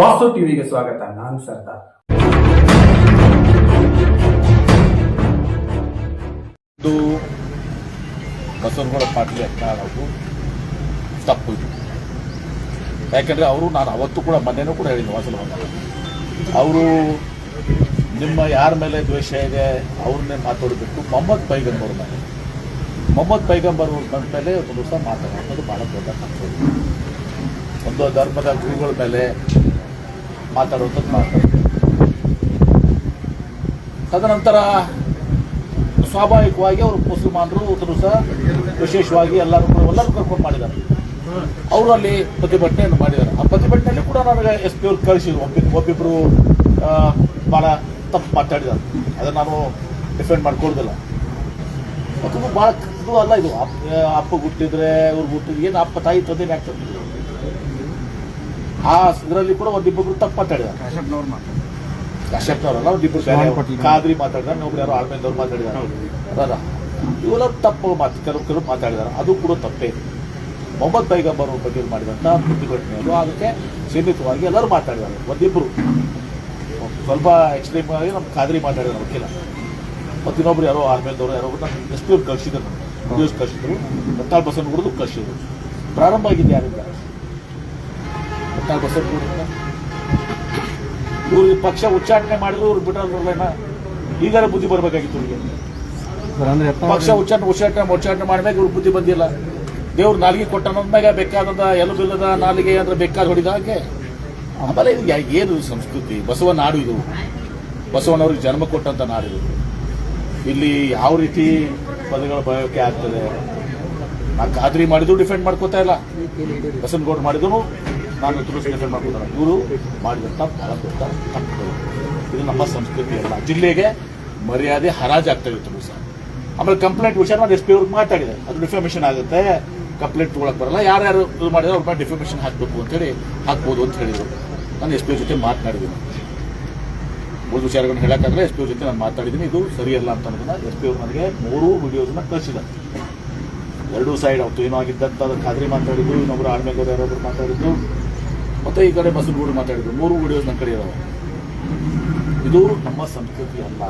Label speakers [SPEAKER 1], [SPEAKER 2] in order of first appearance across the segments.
[SPEAKER 1] ವಾಸು ಟಿವಿಗೆ ಸ್ವಾಗತ, ನಾನು ಸರ್ದಾರ್.
[SPEAKER 2] ಇದು ಬಸವನಗೌಡ ಪಾಟೀಲ್ ಅಂತ ನಾವು ತಪ್ಪು ಇದು. ಯಾಕಂದರೆ ಅವರು ನಾನು ಅವತ್ತು ಕೂಡ ಮೊನ್ನೆನೂ ಕೂಡ ಹೇಳಿದ್ದೆ ವಾಸಲ್ ಅವರು ನಿಮ್ಮ ಯಾರ ಮೇಲೆ ದ್ವೇಷ ಇದೆ, ಅವ್ರನ್ನೇ ಮಾತಾಡಬೇಕು. ಮೊಹಮ್ಮದ್ ಪೈಗಂಬರ್ ಮೇಲೆ. ಮೊಹಮ್ಮದ್ ಪೈಗಂಬರ್ ಅವ್ರು ಬಂದ ಮೇಲೆ ಒಂದು ದಿವಸ ಮಾತಾಡೋದು ಭಾಳ ದೊಡ್ಡ ಒಂದು ಧರ್ಮದ ಗುರುಗಳ ಮೇಲೆ ಮಾತಾಡುವಂಥದ್ದು ಮಾತಾಡ್ತಾರೆ ತದನಂತರ ಸ್ವಾಭಾವಿಕವಾಗಿ ಅವರು ಮುಸಲ್ಮಾನರು ಉತ್ತರ ಸಹ ವಿಶೇಷವಾಗಿ ಎಲ್ಲರೂ ಕೂಡ ಎಲ್ಲರೂ ಕರ್ಕೊಂಡು ಮಾಡಿದ್ದಾರೆ. ಅವರು ಅಲ್ಲಿ ಪ್ರತಿಭಟನೆಯನ್ನು ಮಾಡಿದ್ದಾರೆ. ಆ ಪ್ರತಿಭಟನೆಯಲ್ಲಿ ಕೂಡ ನನಗೆ ಎಸ್ ಪಿ ಅವ್ರು ಕಳಿಸಿದ್ರು. ಒಬ್ಬ ಒಬ್ಬಿಬ್ಬರು ಭಾಳ ತಪ್ಪು ಮಾತಾಡಿದ್ದಾರೆ. ಅದನ್ನು ನಾನು ಡಿಫೆಂಡ್ ಮಾಡ್ಕೊಳ್ಳೋದಿಲ್ಲ ಮತ್ತು ಭಾಳ ಅಲ್ಲ ಇದು ಅಪ್ಪ ಗುಟ್ಟಿದ್ರೆ ಇವ್ರು ಹುಟ್ಟಿದ್ರೆ ಏನು ಅಪ್ಪ ತಾಯಿ ತಂದೆನೇ ಆಗ್ತದೆ. ಆ ಇದರಲ್ಲಿ ಕೂಡ ಒಂದಿಬ್ಬರು ತಪ್ಪು ಮಾತಾಡಿದ್ದಾರೆ. ಕಶ್ಯಪ್ನವರಲ್ಲ ಒಂದಿಬ್ಬರು ಕಾದ್ರಿ ಖಾದ್ರಿ ಮಾತಾಡಿದಾರೆ ಯಾರು ಯಾರೋ ಆಳ್ಮೇದವ್ರು ಮಾತಾಡಿದಾರೆ ಅಲ್ಲ ಇವೆಲ್ಲ ತಪ್ಪು ಮಾತು ಕೆಲವು ಕೆಲವು ಮಾತಾಡಿದಾರೆ ಅದು ಕೂಡ ತಪ್ಪೇ. ಮೊಹಮ್ಮದ್ ಪೈಗಂಬರ್ ಅವ್ರ ಬಗ್ಗೆ ಮಾಡಿದಂಥ ಪ್ರತಿಭಟನೆ ಅದು. ಅದಕ್ಕೆ ಸೀಮಿತವಾಗಿ ಎಲ್ಲರೂ ಮಾತಾಡಿದಾರೆ ಒಂದಿಬ್ರು. ಸ್ವಲ್ಪ ಎಕ್ಸ್ಟ್ರೀಮ್ ಆಗಿ ನಮ್ಮ ಖಾದ್ರಿ ಮಾತಾಡಿದಾರೆ ವಕೀಲ. ಮತ್ತು ಇನ್ನೊಬ್ರು ಯಾರೋ ಆರ್ಮೇಲ್ದವರು ಯಾರೋ ನಮ್ಮ ಎಸ್ ಪಿ ಅವ್ರು ಕಳಿಸಿದ್ರು ಕಳಿಸಿದ್ರು. ಹತ್ತಾರು ಬಸನ್ ಕುಡಿದು ಕಳಿಸಿದ್ರು. ಪ್ರಾರಂಭ ಆಗಿದೆ ಯಾರಿಂದ? ಹತ್ತಾರು ಬಸನ್ ಕುಡಿದ ಇವ್ರು ಪಕ್ಷ ಉಚ್ಚಾಟನೆ ಮಾಡಿದ್ರು ಇವ್ರು ಬಿಟ್ಟಲ್ಲ ಈಗಾರ ಬುದ್ಧಿ ಬರಬೇಕಾಗಿತ್ತು ಇವ್ರಿಗೆ
[SPEAKER 3] ಅಂದ್ರೆ
[SPEAKER 2] ಪಕ್ಷ ಉಚ್ಚಾಟನೆ ಉಚ್ಚಾಟನೆ ಉಚ್ಚಾಟನೆ ಮಾಡ್ಬೇಕು ಇವ್ರಿಗೆ ಬುದ್ಧಿ ಬಂದಿಲ್ಲ. ದೇವ್ರು ನಾಲಿಗೆ ಕೊಟ್ಟ ಮ್ಯಾಗ ಎಲ್ಲ ಬಿಲ್ಲದ ನಾಲಿಗೆ ಅಂದ್ರೆ ಬೇಕಾದ ಹೊಡಿದ ಹಾಗೆ. ಆಮೇಲೆ ಇದು ಏನು ಸಂಸ್ಕೃತಿ? ಬಸವ ನಾಡು ಇದು. ಬಸವನವ್ರಿಗೆ ಜನ್ಮ ಕೊಟ್ಟಂತ ನಾಡು ಇದು. ಇಲ್ಲಿ ಯಾವ ರೀತಿ ಪದಗಳು ಬಯೋಕೆ ಆಗ್ತದೆ? ನಾ ಖಾತ್ರಿ ಮಾಡಿದ್ರು ಡಿಫೆಂಡ್ ಮಾಡ್ಕೋತಾ ಇಲ್ಲ. ಬಸವನಗೌಡ ಮಾಡಿದ್ರು ನಾನು ತುಳಸಿ ಮಾಡ್ಕೊತಾನೆ ಇವರು ಮಾಡಿದಂಥ ಬಹಳ ದೊಡ್ಡ ತಪ್ಪುಗಳು ಇದು ನಮ್ಮ ಸಂಸ್ಕೃತಿ ಅಲ್ಲ. ಜಿಲ್ಲೆಗೆ ಮರ್ಯಾದೆ ಹರಾಜಾಗ್ತಾ ಇತ್ತು ಸರ್. ಆಮೇಲೆ ಕಂಪ್ಲೇಂಟ್ ವಿಷಯ ನಾನು ಎಸ್ ಪಿ ಅವ್ರಿಗೆ ಮಾತಾಡಿದೆ ಅದು ಡಿಫಾಮೇಷನ್ ಆಗುತ್ತೆ. ಕಂಪ್ಲೇಂಟ್ ತೊಗೊಳಕ್ಕೆ ಬರಲ್ಲ. ಯಾರ್ಯಾರು ಇದು ಮಾಡಿದ್ರೆ ಅವ್ರ ಮೇಲೆ ಹಾಕ್ಬೇಕು ಹಾಕಬೇಕು ಅಂತೇಳಿ ಹಾಕ್ಬೋದು ಅಂತ ಹೇಳಿದ್ರು. ನಾನು ಎಸ್ ಪಿ ಜೊತೆ ಮಾತನಾಡಿದ್ದೀನಿ. ಮೂರು ವಿಚಾರಗಳನ್ನ ಹೇಳೋಕ್ಕಾಗಲ್ಲ. ಎಸ್ ಪಿ ಜೊತೆ ನಾನು ಮಾತಾಡಿದ್ದೀನಿ. ಇದು ಸರಿಯಲ್ಲ ಅಂತ ಅನ್ನೋದನ್ನ ಎಸ್ ಪಿ ಅವ್ರು ನನಗೆ ಮೂರು ವಿಡಿಯೋಸ್ನ ಕಳಿಸಿದ ಎರಡೂ ಸೈಡ್ ಅವತ್ತು ಏನೋ ಆಗಿದ್ದಂತ ಖಾದ್ರಿ ಮಾತಾಡಿದ್ದು, ಇನ್ನೊಬ್ರು ಆಳ್ಮೇಗೌಡ ಯಾರೊಬ್ರು ಮಾತಾಡಿದ್ರು ಮತ್ತೆ ಈ ಕಡೆ ಬಸವನಗೌಡ ಮಾತಾಡಿದ್ರು. ಮೂರು ವಿಡಿಯೋಸ್ ನನ್ನ ಕಡೆ ಇದಾವೆ. ಇದು ನಮ್ಮ ಸಂಸ್ಕೃತಿ ಅಲ್ಲ.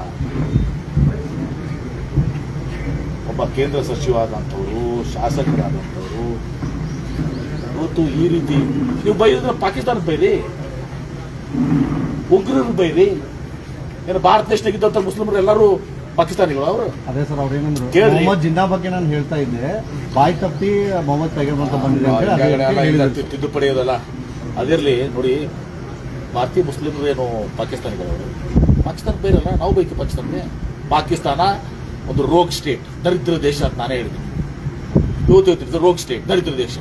[SPEAKER 2] ಒಬ್ಬ ಕೇಂದ್ರ ಸಚಿವ ಆದಂಥವ್ರು ಶಾಸಕರಾದಂಥವ್ರು ಇವತ್ತು ಈ ರೀತಿ ನೀವು ಬೈದ್ರೆ ಪಾಕಿಸ್ತಾನದ ಬೈರಿ? ಉಗ್ರರು ಬೈರಿ? ಏನು ಭಾರತ ದೇಶದಾಗಿದ್ದಂಥ ಮುಸ್ಲಿಮರು ಎಲ್ಲರೂ ಪಾಕಿಸ್ತಾನಿಗಳು ಅವರು?
[SPEAKER 3] ಅದೇ ಸರ್ ಅವ್ರು ಏನಂದ್ರು. ಮೊಹಮ್ಮದ್ ಜಿನ್ನಾ ಬಗ್ಗೆ ನಾನು ಹೇಳ್ತಾ ಇದ್ದೆ ಬಾಯ್ ತಪ್ಪಿ ಮೊಹಮ್ಮದ್ ತೆಗೆದಂತ ಅಂತ ಬಂದಿದೆ
[SPEAKER 2] ತಿದ್ದುಪಡಿ ಅದಲ್ಲ. ಅದಿರಲಿ, ನೋಡಿ, ಭಾರತೀಯ ಮುಸ್ಲಿಮರು ಏನು ಪಾಕಿಸ್ತಾನಿಗಳು ಅವರು? ಪಾಕಿಸ್ತಾನ ಬೇರೆಲ್ಲ ನಾವು ಬೇಕು ಪಾಕಿಸ್ತಾನಕ್ಕೆ ಪಾಕಿಸ್ತಾನ ಒಂದು ರೋಗ್ ಸ್ಟೇಟ್, ದರಿದ್ರ ದೇಶ ಅಂತ ನಾನೇ ಹೇಳಿದ್ದೀನಿ ಇವತ್ತು ರೋಗ್ ಸ್ಟೇಟ್, ದರಿದ್ರ ದೇಶ.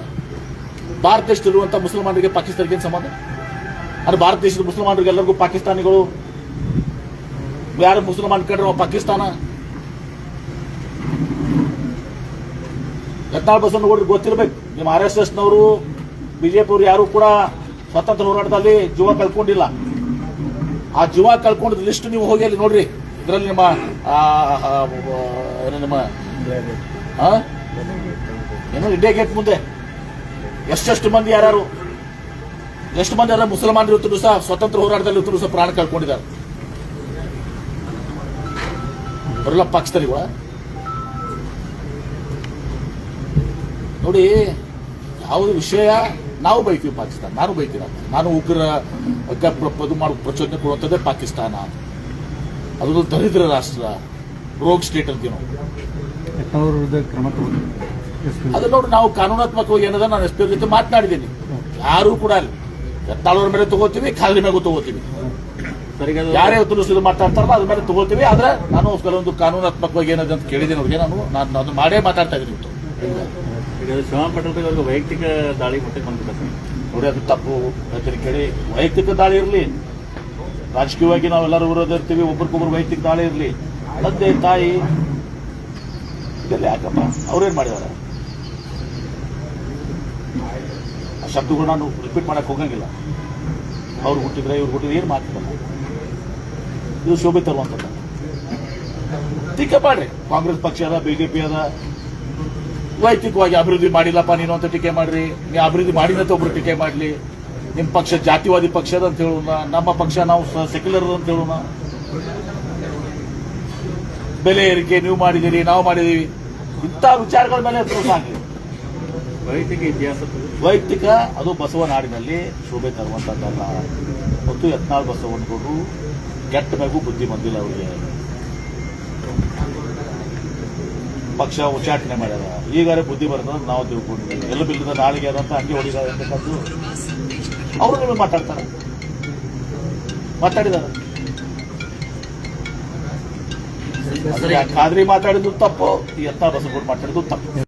[SPEAKER 2] ಭಾರತ ದೇಶದಲ್ಲಿರುವಂಥ ಮುಸಲ್ಮಾನರಿಗೆ ಪಾಕಿಸ್ತಾನಕ್ಕೆ ಏನು ಸಂಬಂಧ? ಅಂದ್ರೆ ಭಾರತ ದೇಶದ ಮುಸಲ್ಮಾನರಿಗೆ ಎಲ್ಲರಿಗೂ ಪಾಕಿಸ್ತಾನಿಗಳು, ಯಾರು ಮುಸಲ್ಮಾನ್ ಕಂಡ್ರೆ ಪಾಕಿಸ್ತಾನ? ಯತ್ನಾಳ್ ಬಸವನಗೌಡರಿಗೆ ಗೊತ್ತಿರಬೇಕು. ನಿಮ್ಮ ಆರ್ ಎಸ್ ಎಸ್ನವರು, ಬಿಜೆಪಿಯವರು ಯಾರು ಕೂಡ ಸ್ವತಂತ್ರ ಹೋರಾಟದಲ್ಲಿ ಜೀವ ಕಳ್ಕೊಂಡಿಲ್ಲ. ಆ ಜೀವ ಕಳ್ಕೊಂಡಿದ್ದ ಲಿಸ್ಟ್ ನೀವು ಹೋಗಿ ಅಲ್ಲಿ ನೋಡ್ರಿ. ಇದರಲ್ಲಿ ನಿಮ್ಮ ನಿಮ್ಮ? ಏನು ಇಂಡಿಯಾ ಗೇಟ್ ಮುಂದೆ. ಎಷ್ಟೆಷ್ಟು ಮಂದಿ ಯಾರು ಎಷ್ಟು ಮಂದಿ ಯಾರು ಮುಸಲ್ಮಾನರು ಇವತ್ತು ಸಹ, ಸ್ವತಂತ್ರ ಹೋರಾಟದಲ್ಲಿ ಇವತ್ತು ಸಹ ಪ್ರಾಣ ಕಳ್ಕೊಂಡಿದ್ದಾರೆ. ಅವರೆಲ್ಲ ಪಾಕಿಸ್ತಾನಿಗಳ ನೋಡಿ, ಯಾವುದು ವಿಷಯ? ನಾವು ಬೈತೀವಿ ಪಾಕಿಸ್ತಾನ ನಾನು ಬೈತೀರ? ನಾನು ಉಗ್ರ ಇದು ಮಾಡೋ ಪ್ರಚೋದನೆ ಕೊಡುವಂಥದ್ದೇ ಪಾಕಿಸ್ತಾನ ಅದೊಂದು ದರಿದ್ರ ರಾಷ್ಟ್ರ ರೋಗ್ ಸ್ಟೇಟ್ ಅಂತೀವಿ ನಾವು. ಅದು ನೋಡಿ ನಾವು ಕಾನೂನಾತ್ಮಕವಾಗಿ ಏನದ ನಾನು ಎಸ್ ಪಿ ಜೊತೆ ಮಾತನಾಡಿದ್ದೀನಿ. ಯಾರೂ ಕೂಡ ಅಲ್ಲಿ. ಎತ್ತಾಳವ್ರ ಮೇಲೆ ತಗೋತೀವಿ ಖಾಲಿ ಮೇಲೆ ತಗೋತೀವಿ. ಯಾರೇ ಇದು ಮಾತಾಡ್ತಾರಲ್ಲ ಅದ್ರ ಮೇಲೆ ತಗೋತೀವಿ. ಆದ್ರೆ ನಾನು ಕೆಲವೊಂದು ಕಾನೂನಾತ್ಮಕವಾಗಿ ಏನದ ಅಂತ ಕೇಳಿದ್ದೀನಿ ಅವ್ರಿಗೆ. ನಾನು ನಾನು ಅದು ಮಾಡೇ ಮಾತಾಡ್ತಾ ಇದ್ದೀನಿ
[SPEAKER 4] ಅವ್ರಿಗೆ ವೈಯಕ್ತಿಕ ದಾಳಿ ಮತ್ತೆ ಬಂದ್ಬಿಟ್ಟೆ
[SPEAKER 2] ನೋಡಿ ಅದು ತಪ್ಪು ಹೇಳ್ತೀನಿ ಕೇಳಿ. ವೈಯಕ್ತಿಕ ದಾಳಿ ಇರಲಿ. ರಾಜಕೀಯವಾಗಿ ನಾವೆಲ್ಲರೂ ವಿರೋಧ ಇರ್ತೀವಿ, ಒಬ್ರಿಗೊಬ್ರು ವೈಯಕ್ತಿಕ ದಾಳಿ ಇರಲಿ. ತಂದೆ, ತಾಯಿ, ಇದೆಲ್ಲ ಯಾಕಪ್ಪ? ಅವ್ರೇನ್ ಮಾಡಿದಾರ? ಆ ಶಬ್ದಗಳು ನಾನು ರಿಪೀಟ್ ಮಾಡಕ್ ಹೋಗಂಗಿಲ್ಲ. ಅವ್ರು ಹುಟ್ಟಿದ್ರೆ, ಇವ್ರು ಹುಟ್ಟಿದ್ರೆ ಏನು ಮಾತಿಲ್ಲ ಇದು ಶೋಭೆ ತರುವಂಥದ್ದು ಟೀಕೆ ಮಾಡ್ರಿ ಕಾಂಗ್ರೆಸ್ ಪಕ್ಷ ಅದ, ಬಿಜೆಪಿ ಅದ. ವೈಯಕ್ತಿಕವಾಗಿ ಅಭಿವೃದ್ಧಿ ಮಾಡಿಲ್ಲಪ್ಪ ನೀನು ಅಂತ ಟೀಕೆ ಮಾಡ್ರಿ. ನೀ ಅಭಿವೃದ್ಧಿ ಮಾಡಿದಂತ ಒಬ್ರು ಟೀಕೆ ಮಾಡಲಿ. ನಿಮ್ಮ ಪಕ್ಷ ಜಾತಿವಾದಿ ಪಕ್ಷದ ಅಂತ ಹೇಳೋಣ. ನಮ್ಮ ಪಕ್ಷ ನಾವು ಸೆಕ್ಯುಲರ್ ಅಂತ ಹೇಳೋಣ. ಬೆಲೆ ಏರಿಕೆ ನೀವು ಮಾಡಿದಿರಿ ನಾವು ಮಾಡಿದೀವಿ ಇಂಥ ವಿಚಾರಗಳ ಮೇಲೆ ಸಾಕು
[SPEAKER 4] ವೈಯಕ್ತಿಕ ಇತಿಹಾಸ
[SPEAKER 2] ವೈಯಕ್ತಿಕ ಅದು ಬಸವ ನಾಡಿನಲ್ಲಿ ಶೋಭೆ ತರುವಂತದ್ದಲ್ಲ ಮತ್ತು ಯತ್ನಾಳ್ ಬಸವನಗೌಡರು ಕೆಟ್ಟ ಮೇಗೂ ಬುದ್ಧಿ ಬಂದಿಲ್ಲ ಅವರಿಗೆ. ಪಕ್ಷ ಉಚ್ಚಾಟನೆ ಮಾಡ್ಯಾರ. ಈಗಾರೆ ಬುದ್ಧಿ ಬರ್ತದ ನಾವು ತಿಳ್ಕೊಂಡಿದ್ದೀವಿ. ಎಲ್ಲ ಬಿಲ್ಲದ ನಾಳಿಗೆ ಅದಂತ ಹಂಗೆ ಹೊಡಿದಾರೆ ಅಂತಕ್ಕದ್ದು ಅವರು ನಿಮಗೆ ಮಾತಾಡ್ತಾರೆ. ಮಾತಾಡಿದಾರೆ. ಖಾದ್ರಿ ಮಾತಾಡಿದ್ದು ತಪ್ಪು ಎತ್ತ ಬಸಗೂರು ಮಾತಾಡಿದ್ದು ತಪ್ಪು.